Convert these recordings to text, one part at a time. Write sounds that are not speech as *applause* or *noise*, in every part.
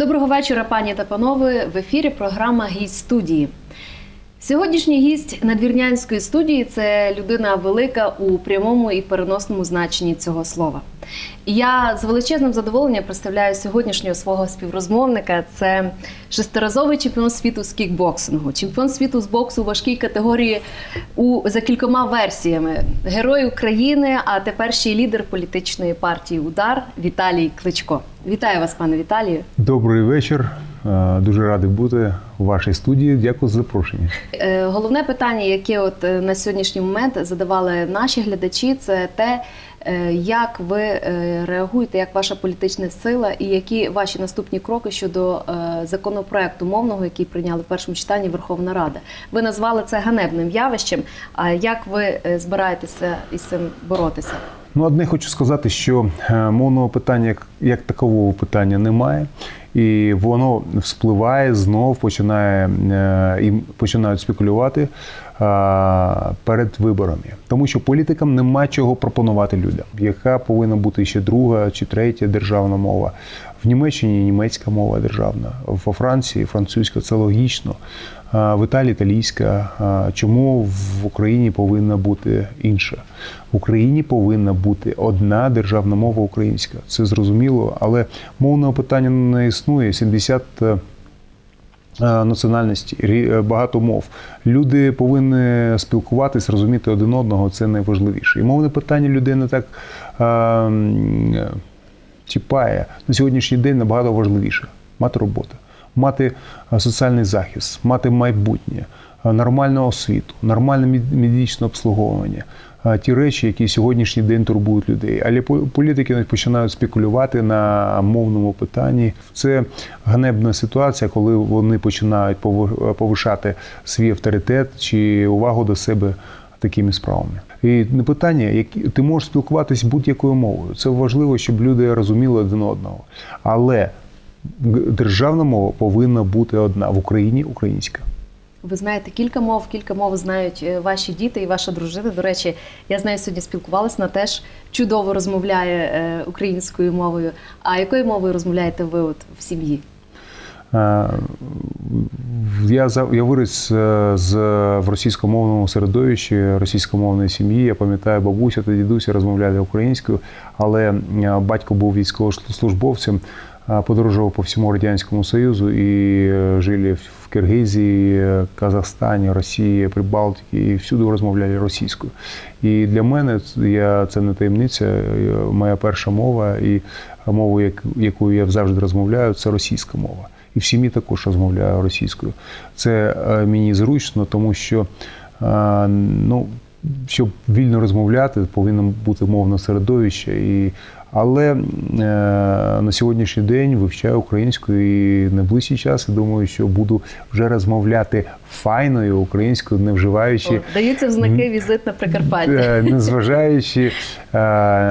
Доброго вечора, пані та панове. В ефірі програма Гість студії. Сьогоднішній гість надвірнянської студії це людина велика у прямому і переносному значенні цього слова. Я з величезним задоволенням представляю сьогоднішнього свого співрозмовника. Це шестиразовий чемпіон світу з кікбоксингу, чемпіон світу з боксу у важкій категорії у за кількома версіями. Герой України, а тепер ще й лідер політичної партії Удар Віталій Кличко. Вітаю вас, пане Віталію. Добрий вечір. Е, Дуже радий бути у вашій студії. Дякую за запрошення. Е, Головне питання, яке от е, на сьогоднішній момент задавали наші глядачі, це те, як ви реагуєте, як ваша політична сила, і які ваші наступні кроки щодо законопроекту мовного, який прийняли в першому читанні Верховна Рада. Ви назвали це ганебним явищем. А як ви збираєтеся із цим боротися? Ну, одне хочу сказати, що е, мовного питання як, як такового питання немає, і воно вспливає знов, починає е, і починають спекулювати е, перед виборами, тому що політикам нема чого пропонувати людям, яка повинна бути ще друга чи третя державна мова. В Німеччині німецька мова державна, во Франції французька це логічно. В Італії італійська. Чому в Україні повинна бути інша? В Україні повинна бути одна державна мова українська. Це зрозуміло, але мовного питання не існує. 70 е, національності, е, багато мов. Люди повинні спілкуватись, розуміти один одного. Це найважливіше. І мовне питання людей не так е, е, чіпає на сьогоднішній день набагато важливіше мати роботу, мати е, соціальний захист, мати майбутнє, е, нормальну освіту, нормальне мед- медичне обслуговування. е, Ті речі, які сьогоднішній день турбують людей. Але політики навіть починають спекулювати на мовному питанні. Це ганебна ситуація, коли вони починають пови- повишати свій авторитет чи увагу до себе такими справами. І не питання, які ти можеш спілкуватися будь-якою мовою. Це важливо, щоб люди розуміли один одного. Але державна мова повинна бути одна в Україні українська. Ви знаєте кілька мов, кілька мов знають е, ваші діти і ваша дружина. До речі, я з нею сьогодні спілкувалася, вона теж чудово розмовляє е, українською мовою. А якою мовою розмовляєте ви от в сім'ї? Е, Я я виріс з в російськомовному середовищі, російськомовної сім'ї. Я пам'ятаю, бабуся та дідуся розмовляли українською, але батько був військовослужбовцем, подорожував по всьому радянському союзу і е, жили в Киргизії, е, Казахстані, Росії, Прибалтиці і всюди розмовляли російською. І для мене я це не таємниця. е, Моя перша мова і мова, як- якою я завжди розмовляю, це російська мова. І в сім'ї також розмовляю російською. Це е, мені зручно, тому що е, ну, щоб вільно розмовляти, повинно бути мовне середовище. І, але е, на сьогоднішній день вивчаю українську і на ближчий час я думаю, що буду вже розмовляти файною українською, не вживаючи. От, даються в знаки візит на Прикарпаття. Е, незважаючи, е,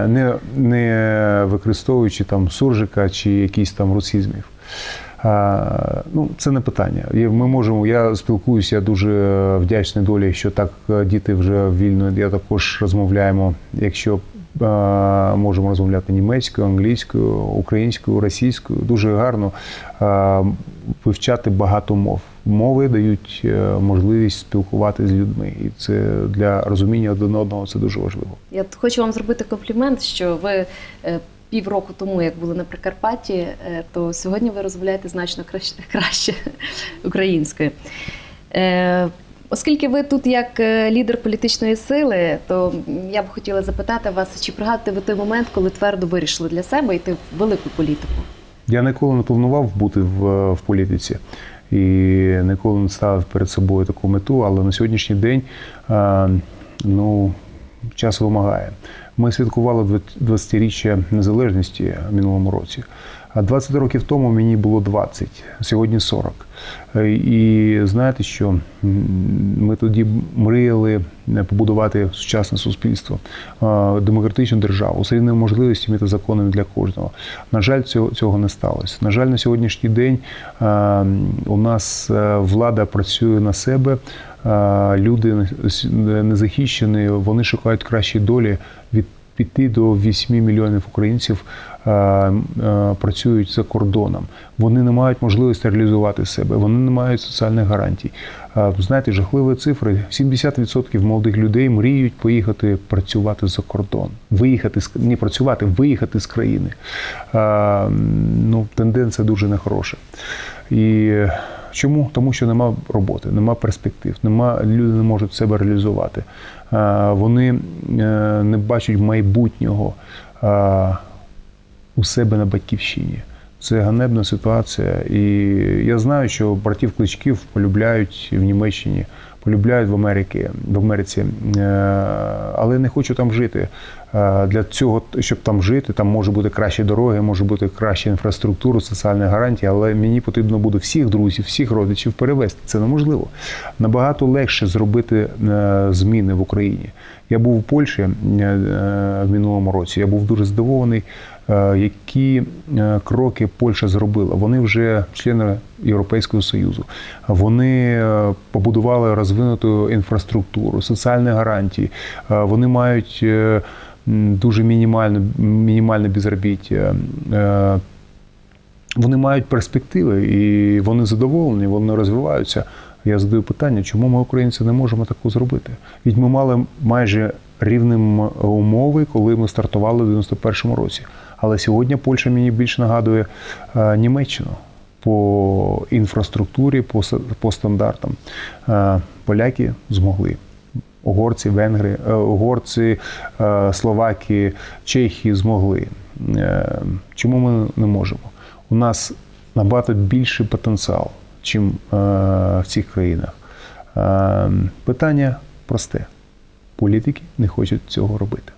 не, не використовуючи там суржика чи якісь там русизмів. Е, Ну, це не питання. Ми можемо. Я спілкуюся, я дуже вдячний долі, що так діти вже вільно. Я також розмовляємо, якщо можемо розмовляти німецькою, англійською, українською, російською. Дуже гарно вивчати багато мов. Мови дають е, можливість спілкуватися з людьми, і це для розуміння один одного це дуже важливо. Я хочу вам зробити комплімент, що ви е, півроку тому, як були на Прикарпатті, е, то сьогодні ви розмовляєте значно краще, *laughs* краще українською. Е, Оскільки ви тут як е, лідер політичної сили, то я б хотіла запитати вас, чи пригадуєте ви той момент, коли твердо вирішили для себе йти в велику політику? Я ніколи не планував бути в, в політиці і ніколи не ставив перед собою таку мету, але на сьогоднішній день е, ну, час вимагає. Ми святкували 20-річчя незалежності в минулому році. А 20 років тому мені було 20, сьогодні 40. Е, І знаєте, що ми тоді мріяли побудувати сучасне суспільство, е, демократичну державу з рівними можливостями та законами для кожного. На жаль, цього, цього не сталося. На жаль, на сьогоднішній день е, у нас е, влада працює на себе. е, Люди не захищені, вони шукають кращі долі від 5 до 8 мільйонів українців е, е, працюють за кордоном. Вони не мають можливості реалізувати себе, вони не мають соціальних гарантій. Е, Знаєте, жахливі цифри: 70% молодих людей мріють поїхати працювати за кордон, виїхати з не працювати, виїхати з країни. Ну, тенденція дуже нехороша. І чому? Тому що нема роботи, нема перспектив, нема люди не можуть себе реалізувати. Вони е, не бачать майбутнього у себе на батьківщині. Це ганебна ситуація. І я знаю, що братів кличків полюбляють в Німеччині, полюбляють в Америці, в Америці, е, але не хочу там жити. Е, Для цього, щоб там жити, там може бути кращі дороги, може бути краща інфраструктура, соціальні гарантії, але мені потрібно буде всіх друзів, всіх родичів перевезти. Це неможливо. Набагато легше зробити е, зміни в Україні. Я був у Польщі в минулому році. Я був дуже здивований, які е, кроки Польща зробила. Вони вже члени Європейського Союзу. Вони е, побудували розвинуту інфраструктуру, соціальні гарантії. Е, Вони мають е, дуже мінімальне, мінімальне безробіття. Е, Вони мають перспективи і вони задоволені, вони розвиваються. Я задаю питання, чому ми, українці, не можемо таку зробити? Ведь ми мали майже рівним умови, коли ми стартували в 91-му році. Але сьогодні Польща мені більше нагадує е, Німеччину по інфраструктурі, по, по стандартам. Е, Поляки змогли. Угорці, венгри, е, угорці, словаки, чехи змогли. Чому ми не можемо? У нас набагато більший потенціал, чим в цих країнах. Питання просте: політики не хочуть цього робити.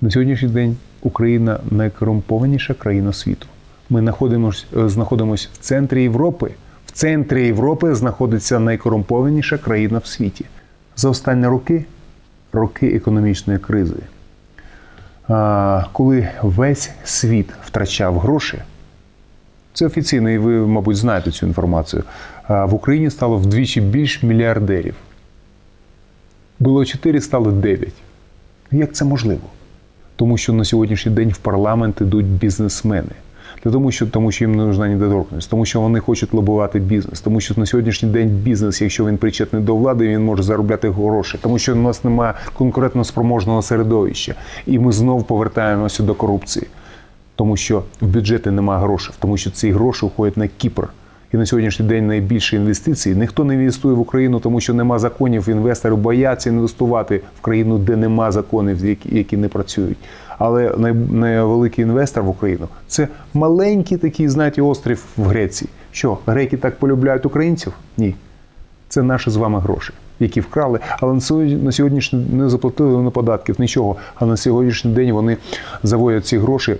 На сьогоднішній день Україна найкорумпованіша країна світу. Ми знаходимося, знаходимося в центрі Європи. В центрі Європи знаходиться найкорумпованіша країна в світі. За останні роки, роки економічної кризи, коли весь світ втрачав гроші, це офіційно, і ви, мабуть, знаєте цю інформацію. В Україні стало вдвічі більш мільярдерів. Було 4, стало 9. Як це можливо? Тому що на сьогоднішній день в парламент ідуть бізнесмени. Для тому, що, тому що їм не нужна недоторкність, тому що вони хочуть лобувати бізнес, тому що на сьогоднішній день бізнес, якщо він причетний до влади, він може заробляти гроші, тому що у нас немає конкурентно спроможного середовища, і ми знов повертаємося до корупції, тому що в бюджеті немає грошей, тому що ці гроші уходять на Кіпр. І на сьогоднішній день найбільше інвестицій. Ніхто не інвестує в Україну, тому що нема законів. Інвестори бояться інвестувати в країну, де нема законів, які, не працюють. Але най, найвеликий інвестор в Україну це маленький такий, знаєте, острів в Греції. Що греки так полюбляють українців? Ні. Це наші з вами гроші, які вкрали, але на сьогоднішній не заплатили на податків, нічого. А на сьогоднішній день вони заводять ці гроші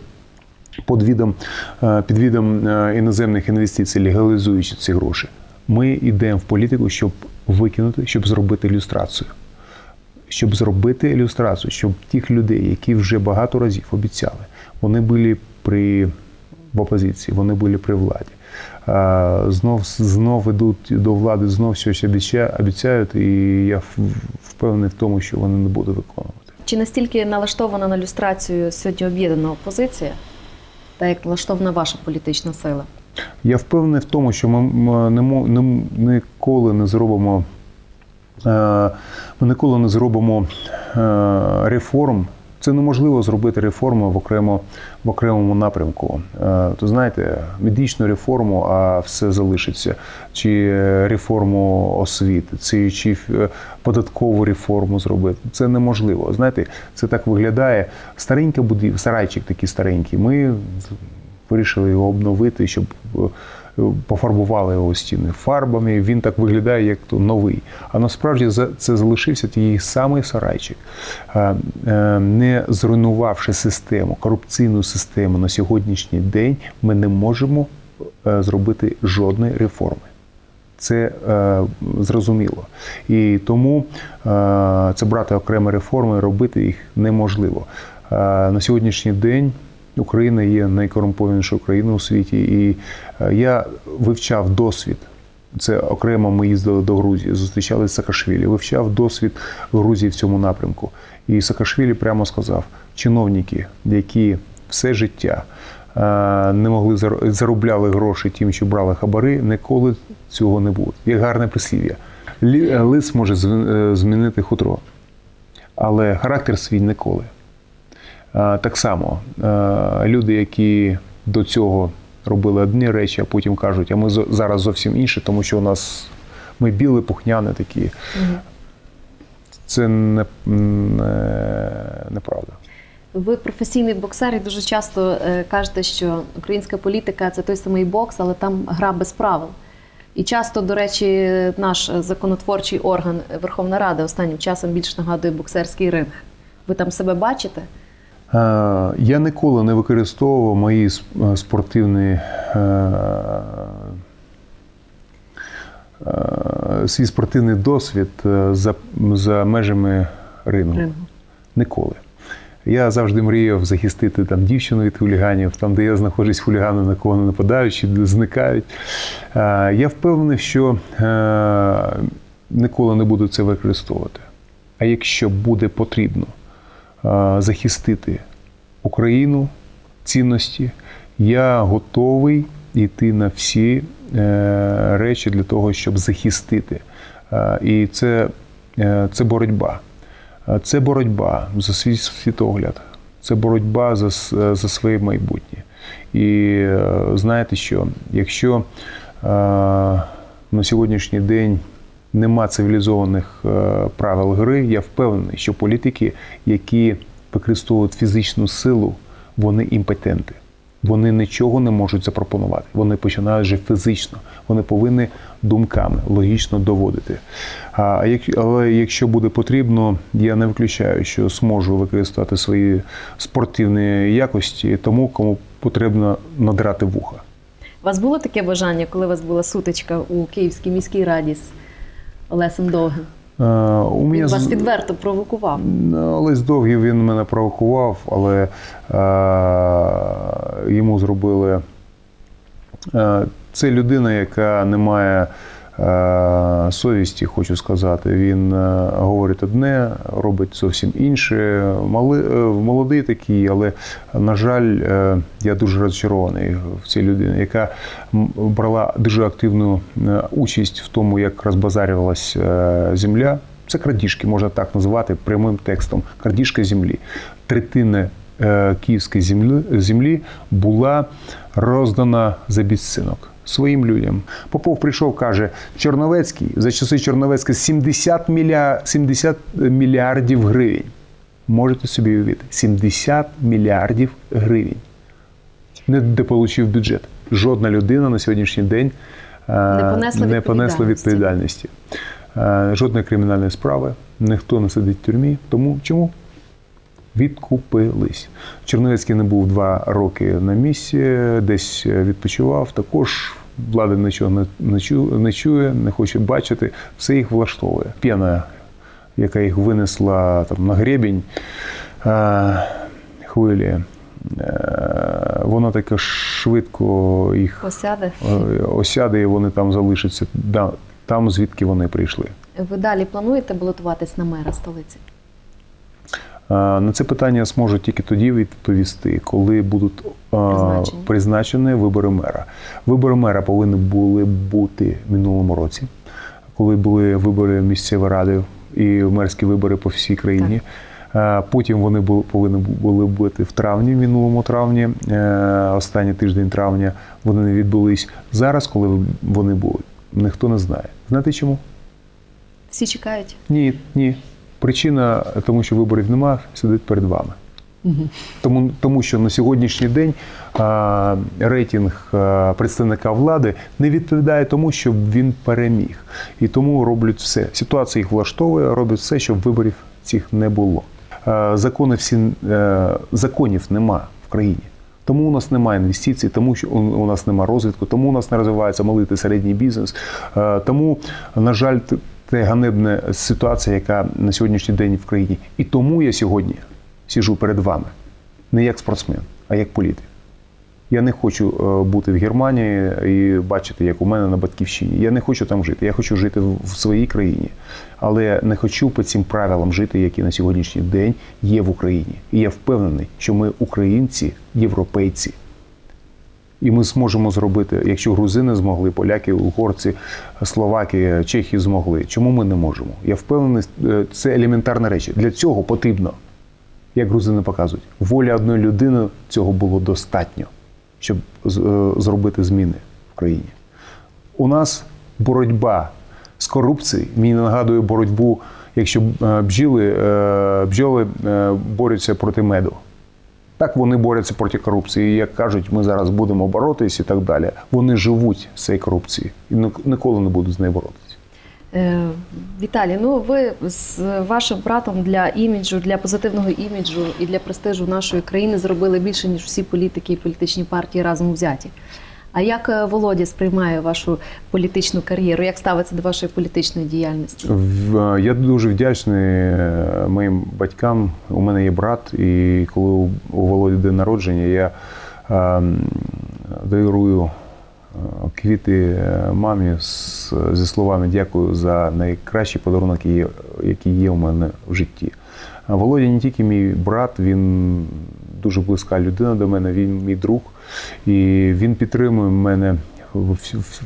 під відом, е, під відом е, іноземних інвестицій, легалізуючи ці гроші. Ми йдемо в політику, щоб викинути, щоб зробити ілюстрацію. Щоб зробити ілюстрацію, щоб тих людей, які вже багато разів обіцяли, вони були при в опозиції, вони були при владі. Знов знов ідуть до влади, знов щось обіця- обіцяють, і я впевнений в тому, що вони не будуть виконувати. Чи настільки налаштована на люстрацію сьогодні об'єднана опозиція, та як влаштована ваша політична сила? Я впевнений в тому, що ми ніколи не зробимо. е, Ми ніколи не зробимо е, реформ. Це неможливо зробити реформу в окремо в окремому напрямку. Е, То знаєте, медичну реформу, а все залишиться, чи реформу освіти, чи, чи е, податкову реформу зробити. Це неможливо. Знаєте, це так виглядає. Старенька будівля, сарайчик такий старенький. Ми вирішили його обновити, щоб е, пофарбували його стіни фарбами. Він так виглядає, як то новий. А насправді це залишився тій самий сарайчик, Е, е, не зруйнувавши систему, корупційну систему на сьогоднішній день, ми не можемо е, зробити жодної реформи. Це е, зрозуміло. І тому е, це брати окремі реформи, робити їх неможливо. Е, на сьогоднішній день Україна є найкорумпованішою країною у світі, і е, я вивчав досвід Це окремо ми їздили до Грузії, зустрічалися з Саакашвілі, вивчав досвід Грузії в цьому напрямку. І Саакашвілі прямо сказав: чиновники, які все життя е, не могли зар- заробляли гроші тим, що брали хабари, ніколи цього не буде. Є гарне прислів'я. Лі- Лис може е, змінити хутро, але характер свій ніколи. Так само люди, які до цього робили одні речі, а потім кажуть, а ми зараз зовсім інші, тому що у нас ми біли, пухняни такі. Це не, не, неправда. Ви професійний боксер і дуже часто е, кажете, що українська політика це той самий бокс, але там гра без правил. І часто, до речі, наш законотворчий орган Верховна Рада останнім часом більш нагадує боксерський ринг. Ви там себе бачите? Е, Я ніколи не використовував мої сп- спортивні е, е, свій спортивний досвід е, за, за межами рингу. Рингу. Ніколи. Я завжди мріяв захистити там дівчину від хуліганів, там, де я знаходжусь, хулігани на кого не нападають чи зникають. Е, Я впевнений, що е, ніколи не буду це використовувати. А якщо буде потрібно е, захистити Україну, цінності, я готовий йти на всі е, речі для того, щоб захистити. Е, І це, е, це боротьба. Е, Це боротьба за свій світогляд, це боротьба за, за своє майбутнє. І е, знаєте що, якщо е, на сьогоднішній день нема цивілізованих е, правил гри, я впевнений, що політики, які використовують фізичну силу, вони імпотенти. Вони нічого не можуть запропонувати. Вони починають вже фізично. Вони повинні думками логічно доводити. А як, але якщо буде потрібно, я не виключаю, що зможу використати свої спортивні якості тому, кому потрібно надрати вуха. У вас було таке бажання, коли у вас була сутичка у Київській міській раді з Олесем Довгим? У мене... Він вас відверто провокував. Олесь Довгий він мене провокував, але е, йому зробили. Е, це людина, яка не має е, совісті, хочу сказати. Він е, говорить одне, робить зовсім інше. Е, молодий такий, але, на жаль, е, я дуже розчарований в цій людині, яка брала дуже активну е, участь в тому, як розбазарювалась е, земля. Це крадіжки, можна так назвати прямим текстом. Крадіжка землі. Третина е, київської землі була роздана за безцінок своїм людям. Попов прийшов, каже: Чорновецький за часи Чорновецька 70, мілья, 70 мільярдів гривень. Можете собі уявити, 70 мільярдів гривень. Не дополучив бюджет. Жодна людина на сьогоднішній день е, Не понесла не понесла відповідальності. відповідальності. Е, Жодної кримінальної справи, ніхто не сидить в тюрмі. Тому чому? Відкупились. Черновецький не був два роки на місці, десь відпочивав. Також влада нічого не, не, чу- не чує, не хоче бачити. Все їх влаштовує. П'яна, яка їх винесла там, на гребінь е, хвилі, е, воно таке швидко їх Посяде. е, осяде і вони там залишаться там, звідки вони прийшли. Ви далі плануєте балотуватись на мера столиці? Е, На це питання зможу тільки тоді відповісти, коли будуть е, Призначені. призначені вибори мера. Вибори мера повинні були бути в минулому році, коли були вибори місцевої ради і мерські вибори по всій країні. Е, Потім вони були, повинні були бути в травні, в минулому травні, останній тиждень травня вони не відбулись. Зараз, коли вони будуть, ніхто не знає. Знаєте чому? Всі чекають. Ні, ні. Причина тому, що виборів немає, сидить перед вами. Тому, тому що на сьогоднішній день а, рейтинг а, представника влади не відповідає тому, щоб він переміг. І тому роблять все. Ситуація їх влаштовує, роблять все, щоб виборів цих не було. А, закони всі, е, законів нема в країні. Тому у нас немає інвестицій, тому що у нас немає розвитку, тому у нас не розвивається малий та середній бізнес. Е, Тому, на жаль, т- це ганебна ситуація, яка на сьогоднішній день в країні. І тому я сьогодні сиджу перед вами не як спортсмен, а як політик. Я не хочу е, бути в Германії і бачити, як у мене на батьківщині. Я не хочу там жити. Я хочу жити в своїй країні. Але не хочу по цим правилам жити, які на сьогоднішній день є в Україні. І я впевнений, що ми українці, європейці. І ми зможемо зробити, якщо грузини змогли, поляки, угорці, словаки, чехи змогли. Чому ми не можемо? Я впевнений, е, це елементарна речі. Для цього потрібно, як грузини показують, воля одної людини цього було достатньо, щоб е, зробити зміни в країні. У нас боротьба з корупцією мені нагадує боротьбу, якщо е, бджіли, бджоли борються проти меду. Так вони борються проти корупції. І як кажуть, ми зараз будемо боротися і так далі. Вони живуть з цією корупцією і ні- ніколи не будуть з нею боротися. Е, Віталій, ну ви з вашим братом для іміджу, для позитивного іміджу і для престижу нашої країни зробили більше, ніж всі політики і політичні партії разом взяті. А як е, Володя сприймає вашу політичну кар'єру? Як ставиться до вашої політичної діяльності? Я дуже вдячний е, моїм батькам. У мене є брат, і коли у- Володі день народження, я ем, дарую е, квіти е, мамі зі словами дякую за найкращий подарунок, який є- у мене в житті. Володя не тільки мій брат, він дуже близька людина до мене, він мій друг, і він підтримує мене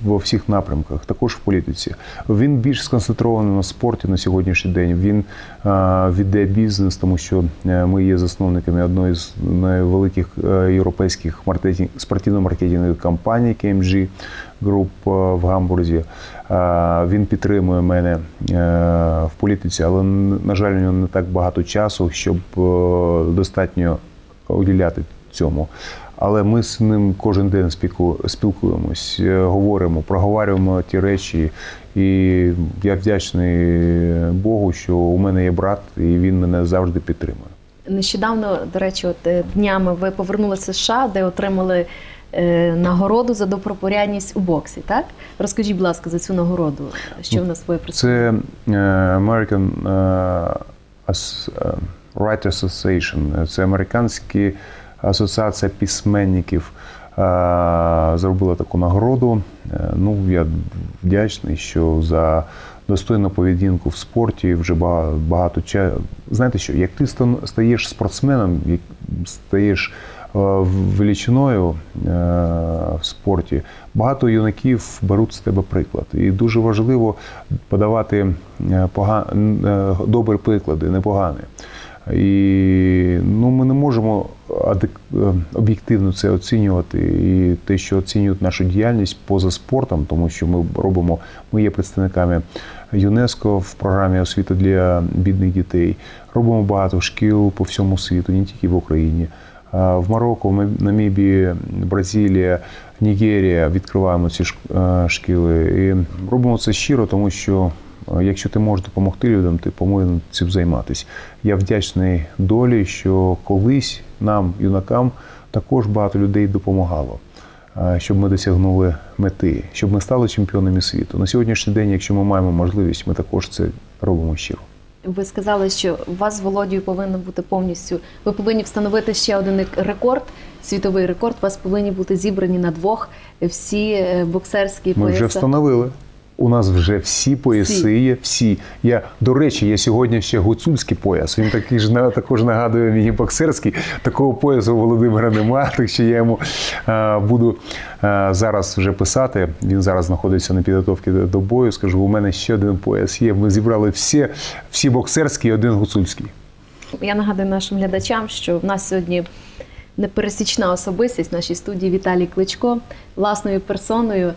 во всіх напрямках, також в політиці. Він більш сконцентрований на спорті на сьогоднішній день. Він веде бізнес, тому що е, ми є засновниками одної з найвеликих е, європейських маркетинг, спортивно-маркетингових компаній KMG Group е, в Гамбурзі. Він підтримує мене в політиці, але на жаль, у нього не так багато часу, щоб достатньо уділяти цьому. Але ми з ним кожен день спілку- спілкуємось, е, говоримо, проговорюємо ті речі. І я вдячний Богу, що у мене є брат, і він мене завжди підтримує. Нещодавно, до речі, от е, днями ви повернулися з США, де отримали е, нагороду за добропорядність у боксі. Так розкажіть, будь ласка, за цю нагороду, що в нас ви Це American е, Е, Association, це американська асоціація письменників. е, Зробила таку нагороду. Е, Ну, я вдячний, що за достойну поведінку в спорті вже ба- багато часу. Знаєте що, як ти стаєш спортсменом, як стаєш е, величиною в спорті, багато юнаків беруть з тебе приклад. І дуже важливо подавати добрі приклади, непогані. І ну, ми не можемо е, об'єктивно це оцінювати. І те, що оцінюють нашу діяльність поза спортом, тому що ми робимо, ми є представниками ЮНЕСКО в програмі освіти для бідних дітей. Робимо багато шкіл по всьому світу, не тільки в Україні. В Марокко, Намібії, Бразилія, Нігерія відкриваємо ці е, шкіли. І робимо це щиро, тому що якщо ти можеш допомогти людям, ти повинен цим займатися. Я вдячний долі, що колись нам, юнакам, також багато людей допомагало, е, щоб ми досягнули мети, щоб ми стали чемпіонами світу. На сьогоднішній день, якщо ми маємо можливість, ми також це робимо щиро. Ви сказали, що у вас з Володією повинно бути повністю. Ви повинні встановити ще один рекорд, світовий рекорд. У вас повинні бути зібрані на двох всі е, боксерські Ми вже встановили. У нас вже всі пояси є, всі. Я, до речі, я сьогодні ще гуцульський пояс. Він такий ж на- також нагадує мені боксерський. Такого поясу у Володимира немає, *laughs* так що я йому е, буду е, зараз вже писати. Він зараз знаходиться на підготовці до, до бою. Скажу, у мене ще один пояс є. Ми зібрали всі, всі боксерські і один гуцульський. Я нагадую нашим глядачам, що в нас сьогодні непересічна особистість в нашій студії Віталій Кличко власною персоною.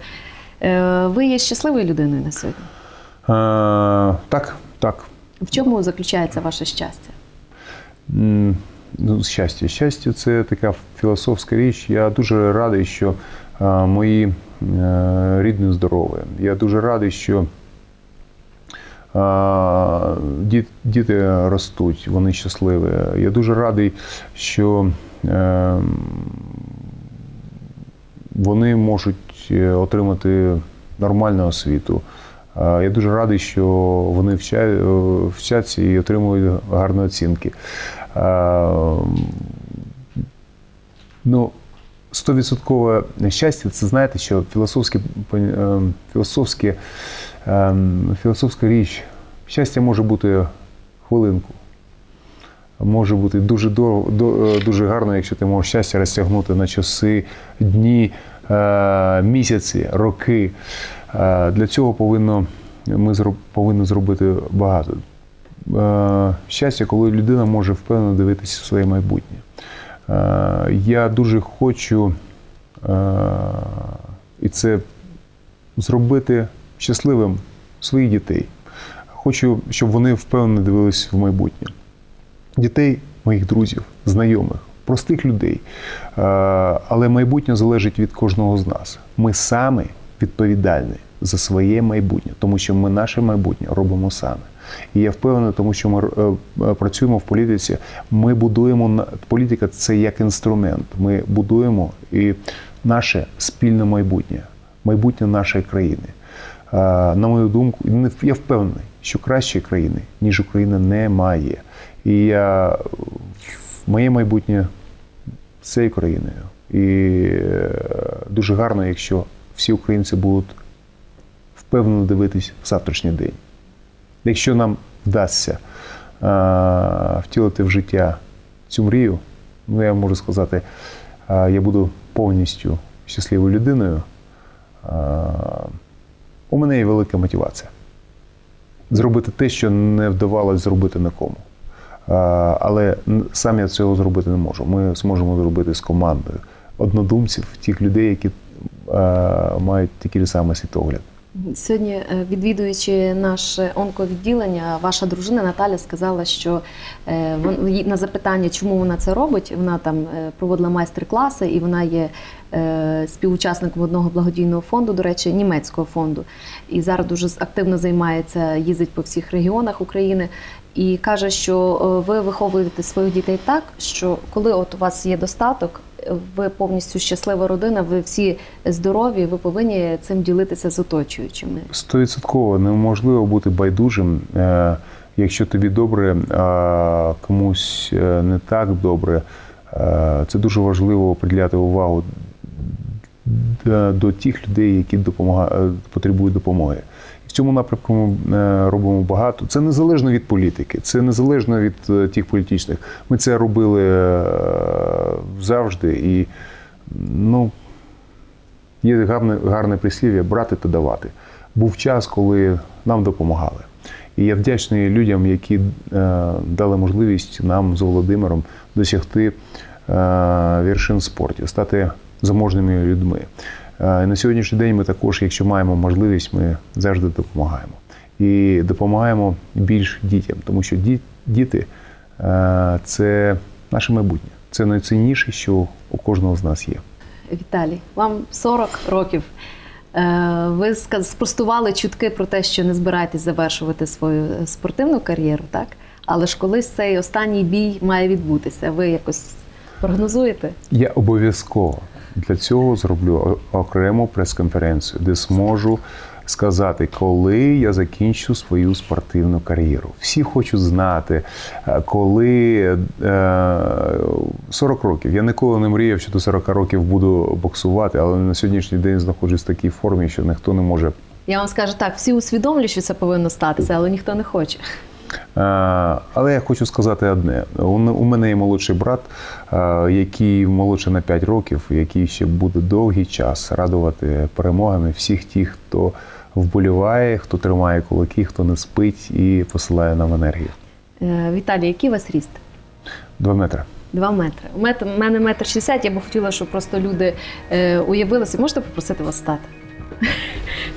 Е, Ви є щасливою людиною на сьогодні. Е, так, так. В чому заключається ваше щастя? Ну, щастя. Щастя це така філософська річ. Я дуже радий, що е, мої е, рідні здорові. Я дуже радий, що діт- діти ростуть, вони щасливі. Я дуже радий, що е, вони можуть е, отримати нормальну освіту. Е, Я дуже радий, що вони е, вчаться і отримують гарні оцінки. Е, Ну, Стовідсоткове щастя, це знаєте, що ем, філософське, ем, філософська річ. Щастя може бути хвилинку. Може бути дуже е, дуже гарно, якщо ти можеш щастя розтягнути на часи, дні, е, місяці, роки. Е, Для цього повинно, ми повинні зробити багато. Е, Щастя, коли людина може впевнено дивитися в своє майбутнє. Е, Я дуже хочу, е, і це зробити щасливим своїх дітей. Хочу, щоб вони впевнено дивилися в майбутнє. Дітей, моїх друзів, знайомих, простих людей. Е, Але майбутнє залежить від кожного з нас. Ми саме відповідальні за своє майбутнє, тому що ми наше майбутнє робимо саме. І я впевнений, тому що ми е, е, працюємо в політиці. Ми будуємо політика це як інструмент. Ми будуємо і наше спільне майбутнє, майбутнє нашої країни. На мою думку, я впевнений, що кращої країни, ніж Україна, немає. І я, моє майбутнє з цією країною. І е, дуже гарно, якщо всі українці будуть впевнено дивитись в завтрашній день. Якщо нам вдасться е, втілити в життя цю мрію, ну я можу сказати, е, я буду повністю щасливою людиною. У мене є велика мотивація зробити те, що не вдавалося зробити нікому. Але сам я цього зробити не можу. Ми зможемо зробити з командою однодумців, тих людей, які мають такий самий світогляд. Сьогодні, е, відвідуючи наше онковідділення, ваша дружина Наталя сказала, що е, на запитання, чому вона це робить, вона там е, проводила майстер-класи, і вона є співучасником одного благодійного фонду, до речі, німецького фонду. І зараз дуже активно займається, їздить по всіх регіонах України. І каже, що ви виховуєте своїх дітей так, що коли от у вас є достаток, ви повністю щаслива родина, ви всі здорові, ви повинні цим ділитися з оточуючими. Стовідсотково неможливо бути байдужим, е, якщо тобі добре, а комусь е, не так добре. Е, Це дуже важливо приділяти увагу до тих людей, які допомага... е, потребують допомоги. Цьому напрямку ми е, робимо багато. Це незалежно від політики, це незалежно від е, тих політичних. Ми це робили е, завжди. І ну, Є гарне, гарне прислів'я брати та давати. Був час, коли нам допомагали. І я вдячний людям, які дали можливість нам з Володимиром досягти вершин спорту, стати заможними людьми. Е, на сьогоднішній день ми також, якщо маємо можливість, ми завжди допомагаємо. І допомагаємо більш дітям, тому що діти е, це наше майбутнє. Це найцінніше, що у кожного з нас є. Віталій, вам 40 років. Е, Ви спростували чутки про те, що не збираєтесь завершувати свою спортивну кар'єру, так? Але ж колись цей останній бій має відбутися. Ви якось прогнозуєте? Я обов'язково для цього зроблю окрему прес-конференцію, де зможу сказати, коли я закінчу свою спортивну кар'єру. Всі хочуть знати, е, коли е, 40 років. Я ніколи не мріяв, що до 40 років буду боксувати, але на сьогоднішній день знаходжусь в такій формі, що ніхто не може Я вам скажу так, всі усвідомлюють, що це повинно статися, але ніхто не хоче. Е, Але я хочу сказати одне: у мене є молодший брат, е, який молодший на 5 років, який ще буде довгий час радувати перемогами всіх тих, хто вболіває, хто тримає кулаки, хто не спить і посилає нам енергію. Е, Віталій, який у вас ріст? Два метри. Два метри. У мене метр шістдесят, я б хотіла, щоб просто люди уявилися. Можете попросити вас стати?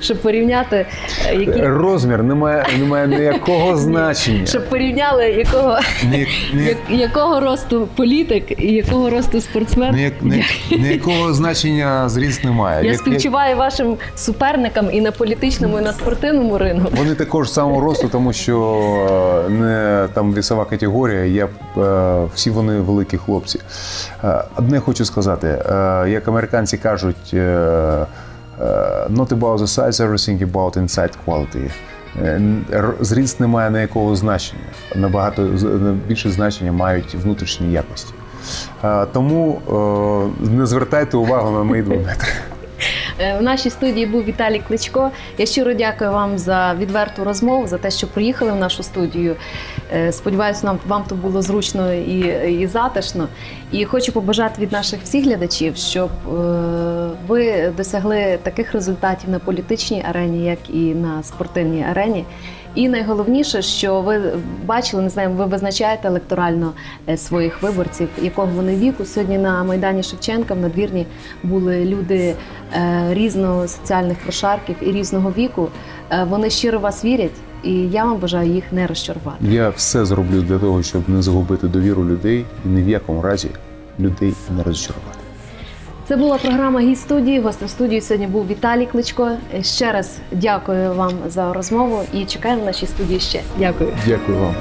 Щоб порівняти, е, які Розмір не має, не має ніякого значення. щоб порівняли якого, Ні- ні- як, якого росту політик і якого росту спортсмен. ні- ні- Ніякого значення зріст немає. Я Як- співчуваю вашим суперникам і на політичному, і на спортивному ринку. Вони також самого росту, тому що е, не там вісова категорія, я е, всі вони великі хлопці. Одне хочу сказати, як американці кажуть, not about the size, everything about inside quality. Е, Зріст не має ніякого значення. Набагато з- більше значення мають внутрішні якості. Е, Тому е, не звертайте увагу на мої два метри. Е, В нашій студії був Віталій Кличко. Я щиро дякую вам за відверту розмову, за те, що приїхали в нашу студію. Е, Сподіваюся, нам вам то було зручно і, і затишно. І хочу побажати від наших всіх глядачів, щоб е, ви досягли таких результатів на політичній арені, як і на спортивній арені. І найголовніше, що ви бачили, не знаю, ви визначаєте електорально е, своїх виборців, якого вони віку. Сьогодні на Майдані Шевченка в надвірні були люди е, різного соціальних прошарків і різного віку. Е, Вони щиро вас вірять, і я вам бажаю їх не розчарувати. Я все зроблю для того, щоб не загубити довіру людей і ні в якому разі людей не розчарувати. Це була програма «Гість студії. Гостем студії сьогодні був Віталій Кличко. Ще раз дякую вам за розмову і чекаємо в нашій студії ще. Дякую. Дякую вам.